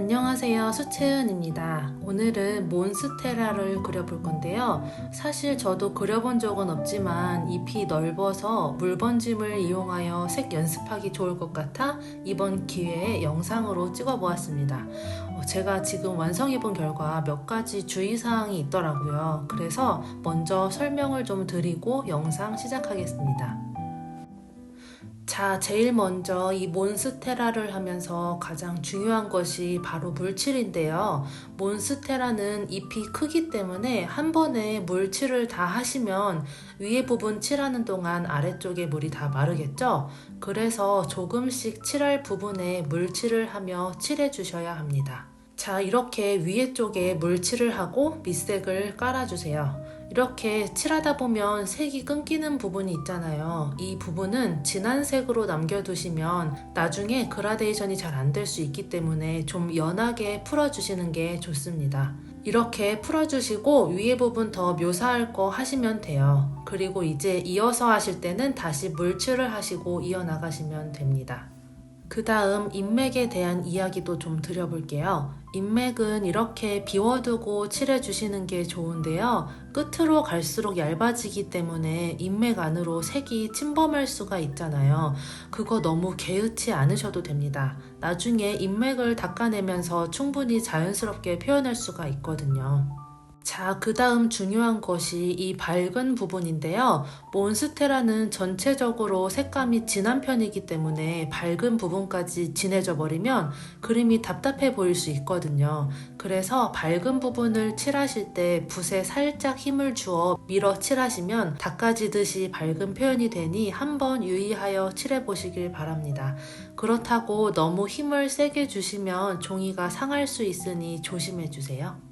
안녕하세요. 수채은입니다. 오늘은 몬스테라를 그려볼 건데요. 사실 저도 그려본 적은 없지만 잎이 넓어서 물번짐을 이용하여 색 연습하기 좋을 것 같아 이번 기회에 영상으로 찍어 보았습니다. 어, 제가 지금 완성해 본 결과 몇 가지 주의사항이 있더라고요. 그래서 먼저 설명을 좀 드리고 영상 시작하겠습니다. 자, 제일 먼저 이 몬스테라를 하면서 가장 중요한 것이 바로 물칠인데요. 몬스테라는 잎이 크기 때문에 한 번에 물칠을 다 하시면 위에 부분 칠하는 동안 아래쪽에 물이 다 마르겠죠? 그래서 조금씩 칠할 부분에 물칠을 하며 칠해 주셔야 합니다. 자, 이렇게 위에 쪽에 물칠을 하고 밑색을 깔아주세요. 이렇게 칠하다 보면 색이 끊기는 부분이 있잖아요. 이 부분은 진한 색으로 남겨두시면 나중에 그라데이션이 잘 안 될 수 있기 때문에 좀 연하게 풀어주시는 게 좋습니다. 이렇게 풀어주시고 위에 부분 더 묘사할 거 하시면 돼요. 그리고 이제 이어서 하실 때는 다시 물칠을 하시고 이어나가시면 됩니다. 그 다음 인맥에 대한 이야기도 좀 드려볼게요. 인맥은 이렇게 비워두고 칠해주시는 게 좋은데요. 끝으로 갈수록 얇아지기 때문에 인맥 안으로 색이 침범할 수가 있잖아요. 그거 너무 개의치 않으셔도 됩니다. 나중에 인맥을 닦아내면서 충분히 자연스럽게 표현할 수가 있거든요. 자, 그 다음 중요한 것이 이 밝은 부분인데요. 몬스테라는 전체적으로 색감이 진한 편이기 때문에 밝은 부분까지 진해져 버리면 그림이 답답해 보일 수 있거든요. 그래서 밝은 부분을 칠하실 때 붓에 살짝 힘을 주어 밀어 칠하시면 닦아지듯이 밝은 표현이 되니 한번 유의하여 칠해 보시길 바랍니다. 그렇다고 너무 힘을 세게 주시면 종이가 상할 수 있으니 조심해 주세요.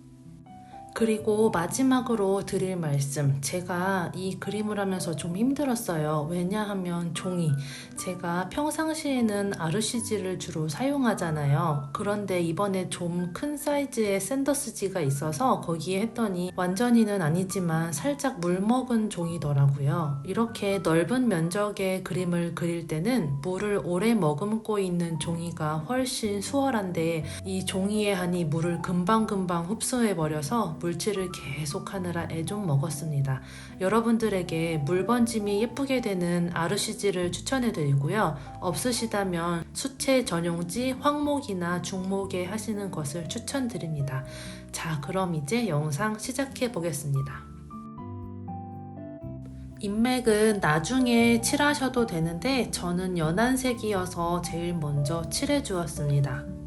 그리고 마지막으로 드릴 말씀. 제가 이 그림을 하면서 좀 힘들었어요. 왜냐하면 종이. 제가 평상시에는 아르시지를 주로 사용하잖아요. 그런데 이번에 좀 큰 사이즈의 샌더스지가 있어서 거기에 했더니 완전히는 아니지만 살짝 물먹은 종이더라고요. 이렇게 넓은 면적의 그림을 그릴 때는 물을 오래 머금고 있는 종이가 훨씬 수월한데 이 종이에 한이 물을 금방금방 흡수해버려서 물 질을 계속 하느라 애좀 먹었습니다. 여러분들에게 물번짐이 예쁘게 되는 아르시지를 추천해 드리고요. 없으시다면 수채 전용지 황목이나 중목에 하시는 것을 추천드립니다. 자, 그럼 이제 영상 시작해 보겠습니다. 인맥은 나중에 칠하셔도 되는데 저는 연한 색이어서 제일 먼저 칠해 주었습니다.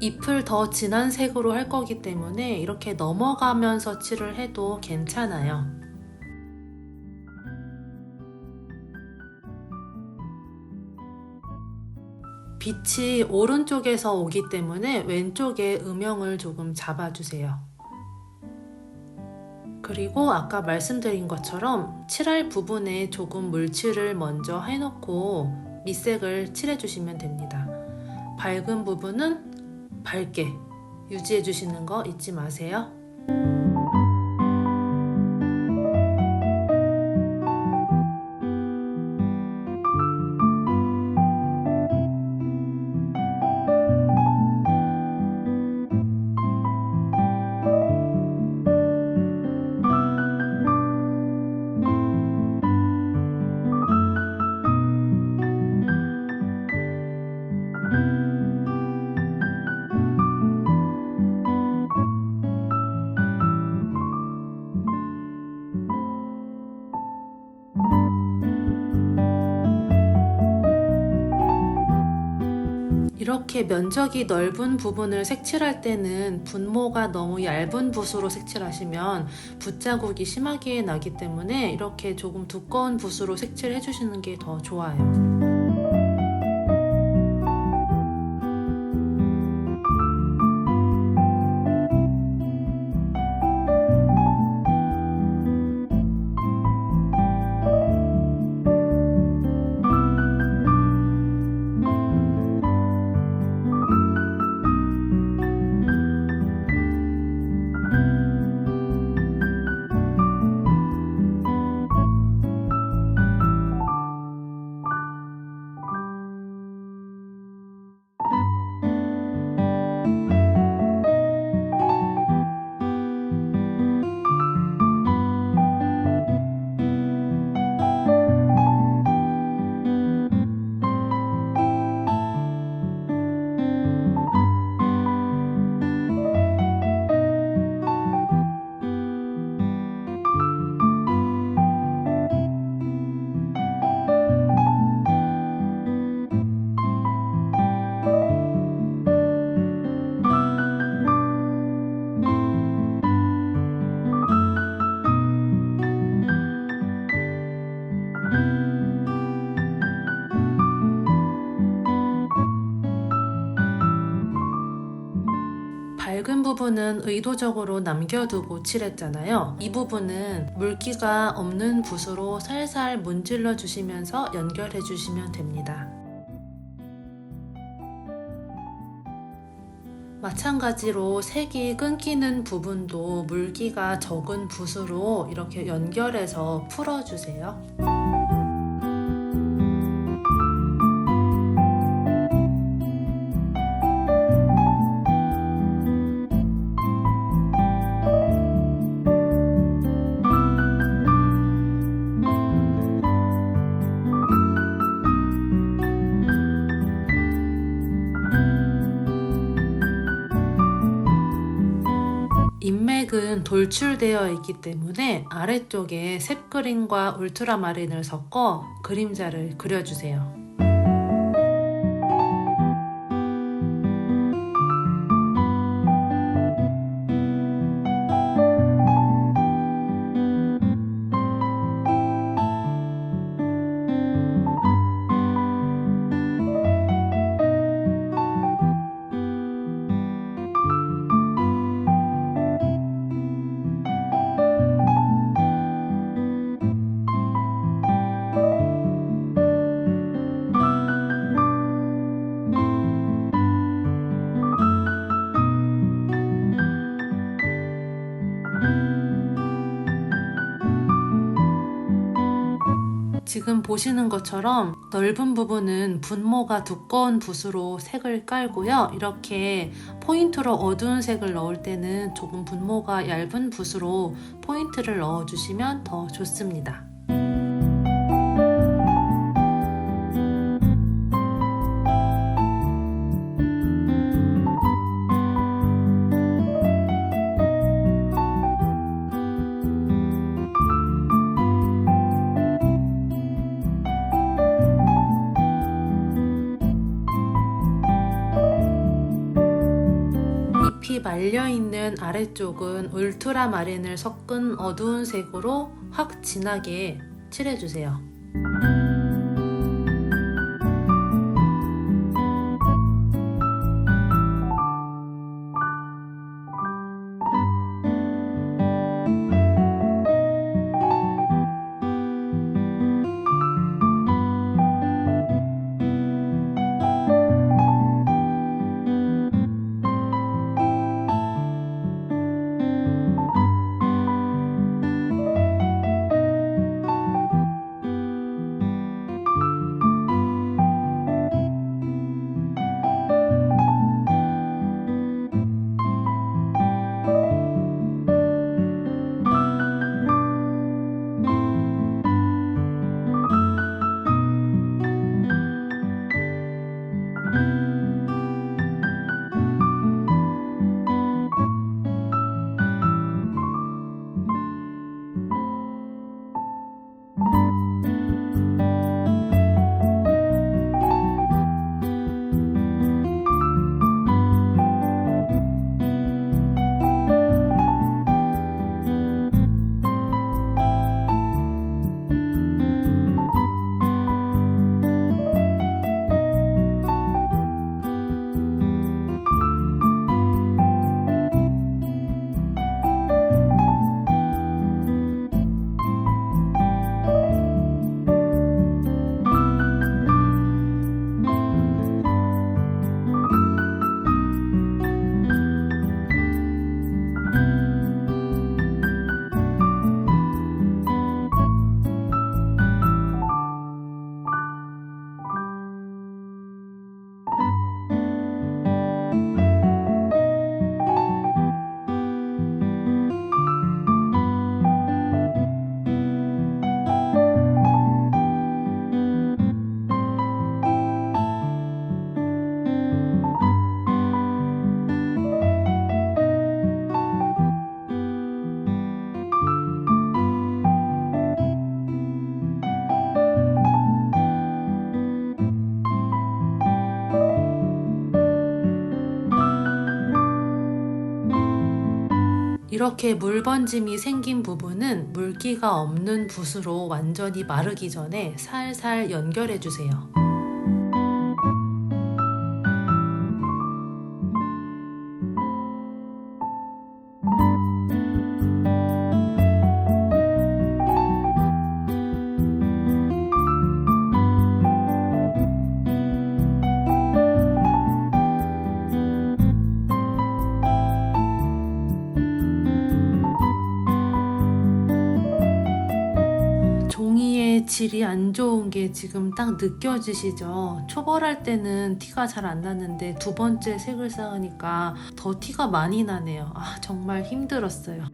잎을 더 진한 색으로 할 거기 때문에 이렇게 넘어가면서 칠을 해도 괜찮아요. 빛이 오른쪽에서 오기 때문에 왼쪽에 음영을 조금 잡아주세요. 그리고 아까 말씀드린 것처럼 칠할 부분에 조금 물칠을 먼저 해놓고 밑색을 칠해주시면 됩니다. 밝은 부분은 밝게 유지해 주시는 거 잊지 마세요. 이렇게 면적이 넓은 부분을 색칠할 때는 분모가 너무 얇은 붓으로 색칠하시면 붓자국이 심하게 나기 때문에 이렇게 조금 두꺼운 붓으로 색칠해 주시는 게 더 좋아요. 의도적으로 남겨두고 칠했잖아요. 이 부분은 물기가 없는 붓으로 살살 문질러 주시면서 연결해 주시면 됩니다. 마찬가지로 색이 끊기는 부분도 물기가 적은 붓으로 이렇게 연결해서 풀어주세요. 돌출되어 있기 때문에 아래쪽에 색 그림과 울트라마린을 섞어 그림자를 그려주세요. 지금 보시는 것처럼 넓은 부분은 분모가 두꺼운 붓으로 색을 깔고요. 이렇게 포인트로 어두운 색을 넣을 때는 조금 분모가 얇은 붓으로 포인트를 넣어주시면 더 좋습니다. 아래쪽은 울트라마린을 섞은 어두운 색으로 확 진하게 칠해주세요. 이렇게 물 번짐이 생긴 부분은 물기가 없는 붓으로 완전히 마르기 전에 살살 연결해 주세요. 이 안 좋은 게 지금 딱 느껴지시죠? 초벌할 때는 티가 잘안 났는데 두 번째 색을 쌓으니까 더 티가 많이 나네요. 아, 정말 힘들었어요.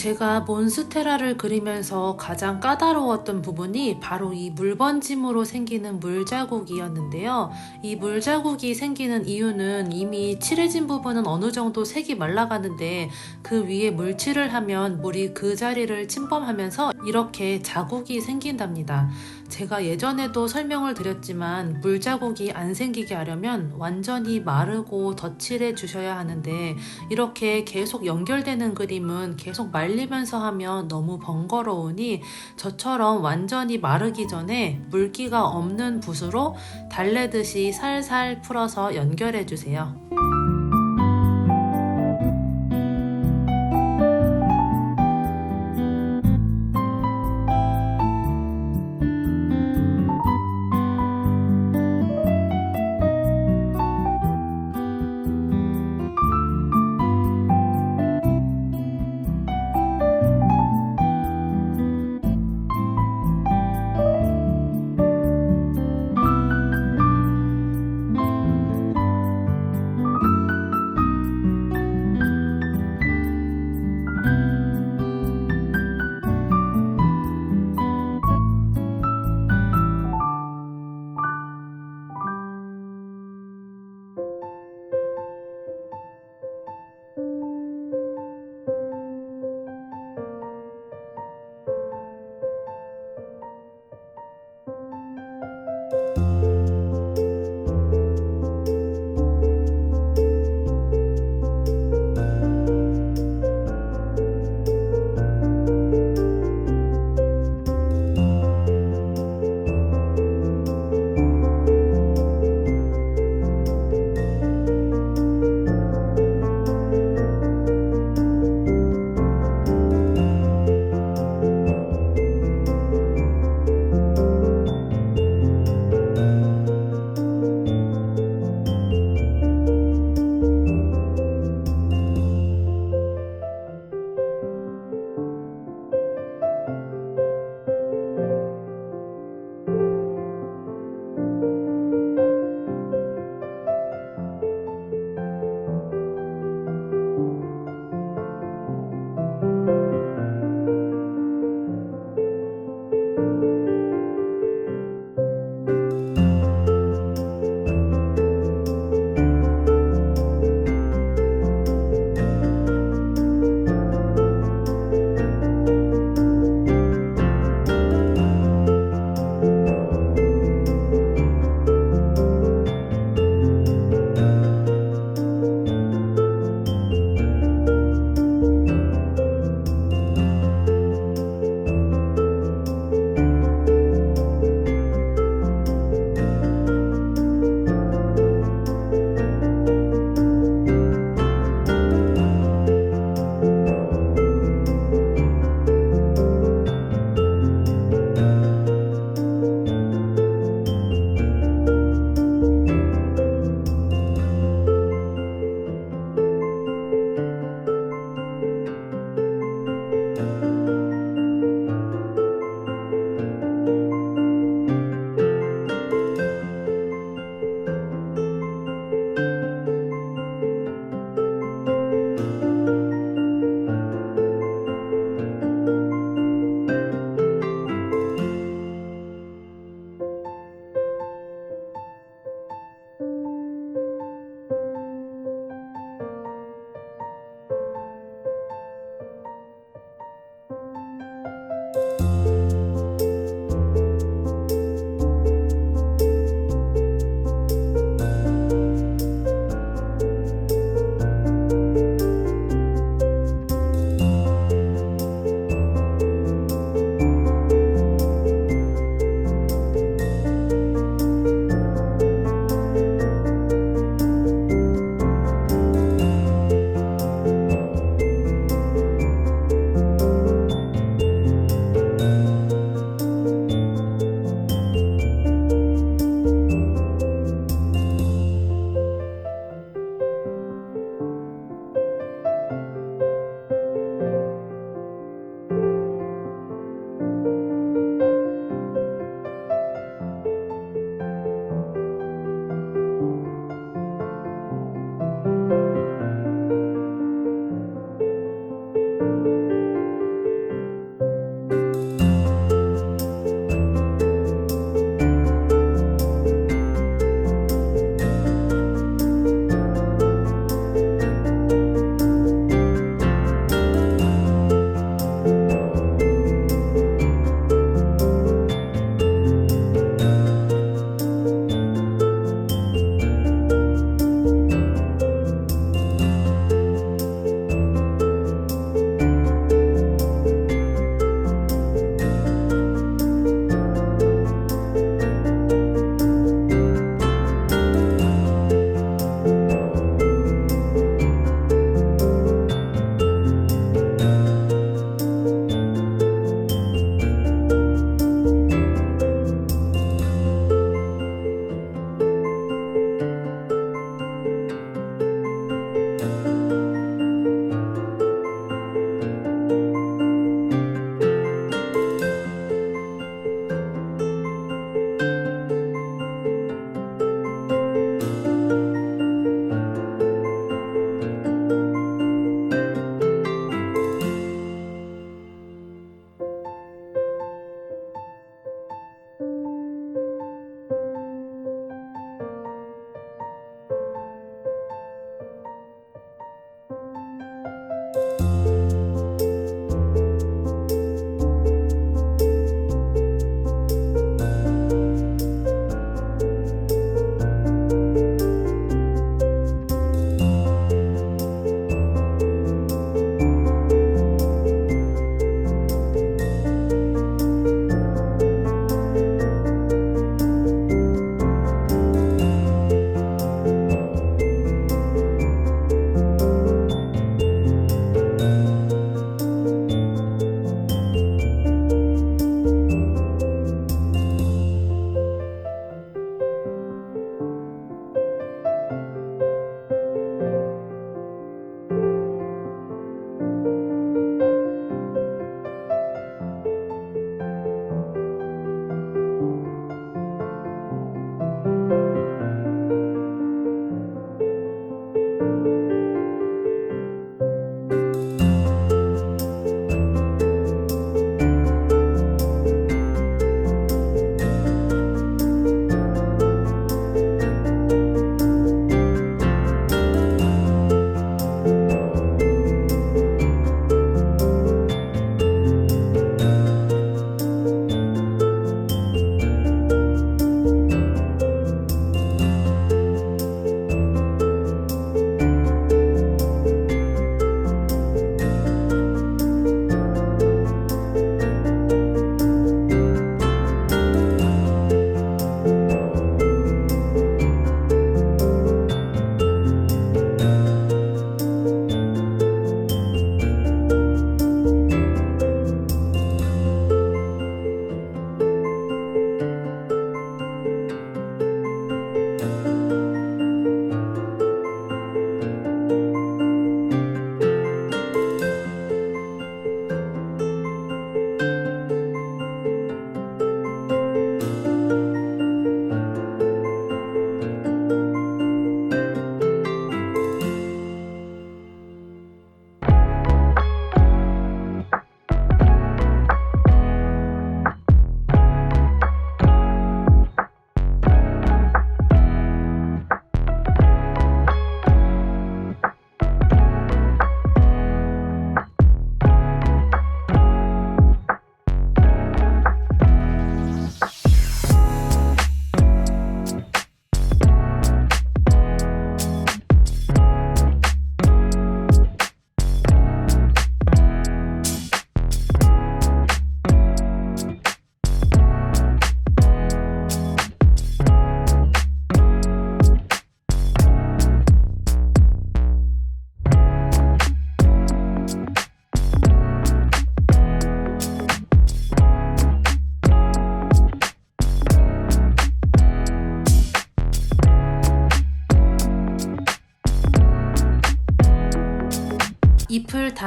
제가 몬스테라를 그리면서 가장 까다로웠던 부분이 바로 이 물번짐으로 생기는 물자국이었는데요. 이 물자국이 생기는 이유는 이미 칠해진 부분은 어느 정도 색이 말라가는데 그 위에 물칠을 하면 물이 그 자리를 침범하면서 이렇게 자국이 생긴답니다. 제가 예전에도 설명을 드렸지만 물자국이 안 생기게 하려면 완전히 마르고 덧칠해 주셔야 하는데 이렇게 계속 연결되는 그림은 계속 말리면서 하면 너무 번거로우니 저처럼 완전히 마르기 전에 물기가 없는 붓으로 달래듯이 살살 풀어서 연결해 주세요.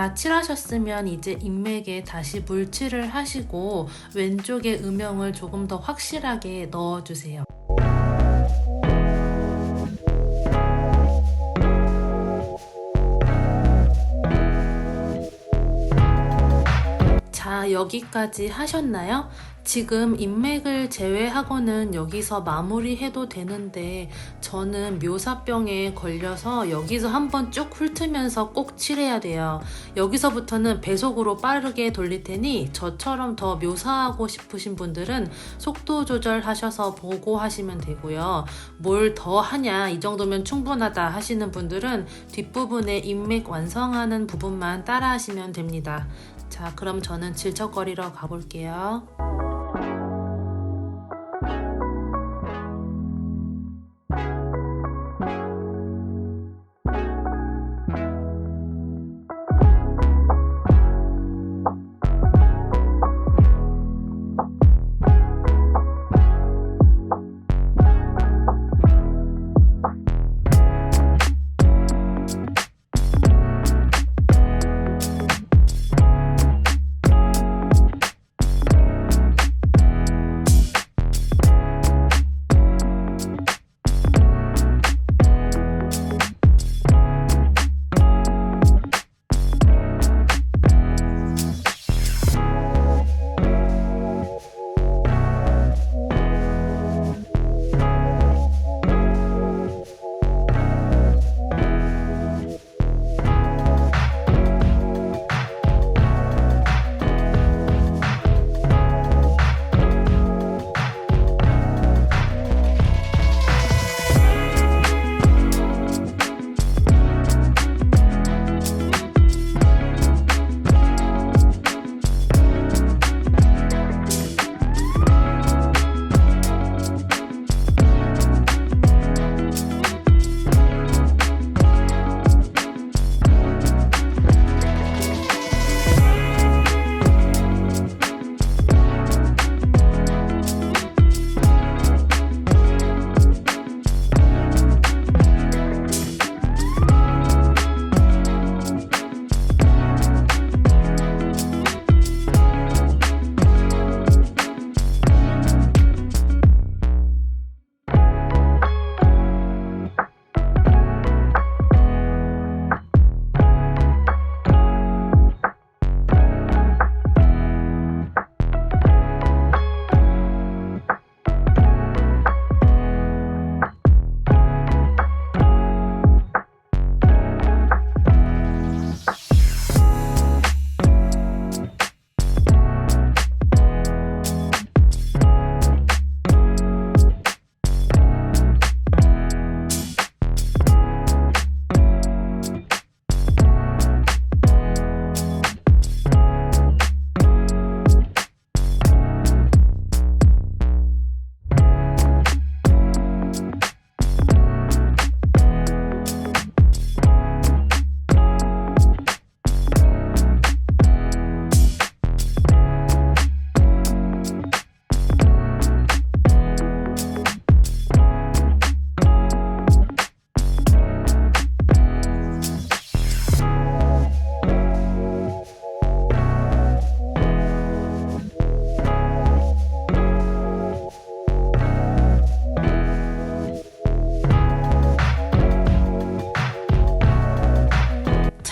다 칠하셨으면 이제 인맥에 다시 물칠을 하시고 왼쪽에 음영을 조금 더 확실하게 넣어주세요. 자, 여기까지 하셨나요? 지금 인맥을 제외하고는 여기서 마무리해도 되는데 저는 묘사병에 걸려서 여기서 한번 쭉 훑으면서 꼭 칠해야 돼요. 여기서부터는 배속으로 빠르게 돌릴 테니 저처럼 더 묘사하고 싶으신 분들은 속도 조절하셔서 보고 하시면 되고요. 뭘 더 하냐 이 정도면 충분하다 하시는 분들은 뒷부분에 인맥 완성하는 부분만 따라 하시면 됩니다. 자, 그럼 저는 질척거리러 가볼게요.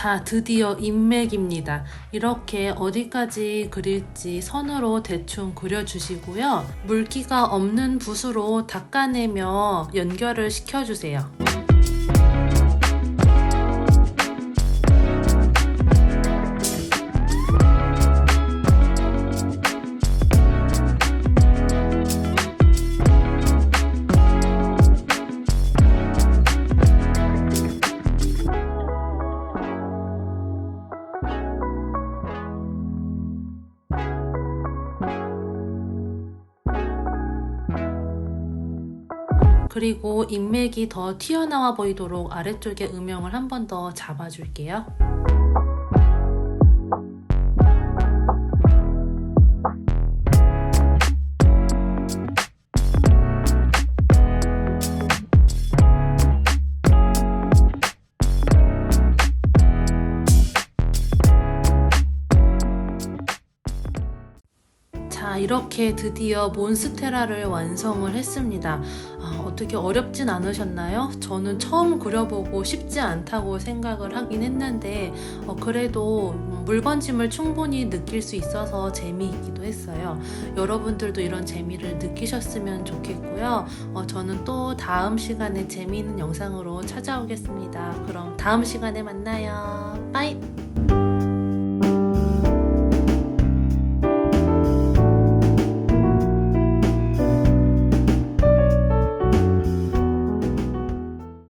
자, 드디어 인맥입니다. 이렇게 어디까지 그릴지 선으로 대충 그려주시고요. 물기가 없는 붓으로 닦아내며 연결을 시켜주세요. 그리고 인맥이 더 튀어나와 보이도록 아래쪽에 음영을 한 번 더 잡아줄게요. 이렇게 드디어 몬스테라를 완성을 했습니다. 아, 어떻게 어렵진 않으셨나요? 저는 처음 그려보고 쉽지 않다고 생각을 하긴 했는데 어, 그래도 물건짐을 충분히 느낄 수 있어서 재미있기도 했어요. 여러분들도 이런 재미를 느끼셨으면 좋겠고요. 어, 저는 또 다음 시간에 재미있는 영상으로 찾아오겠습니다. 그럼 다음 시간에 만나요. 빠이!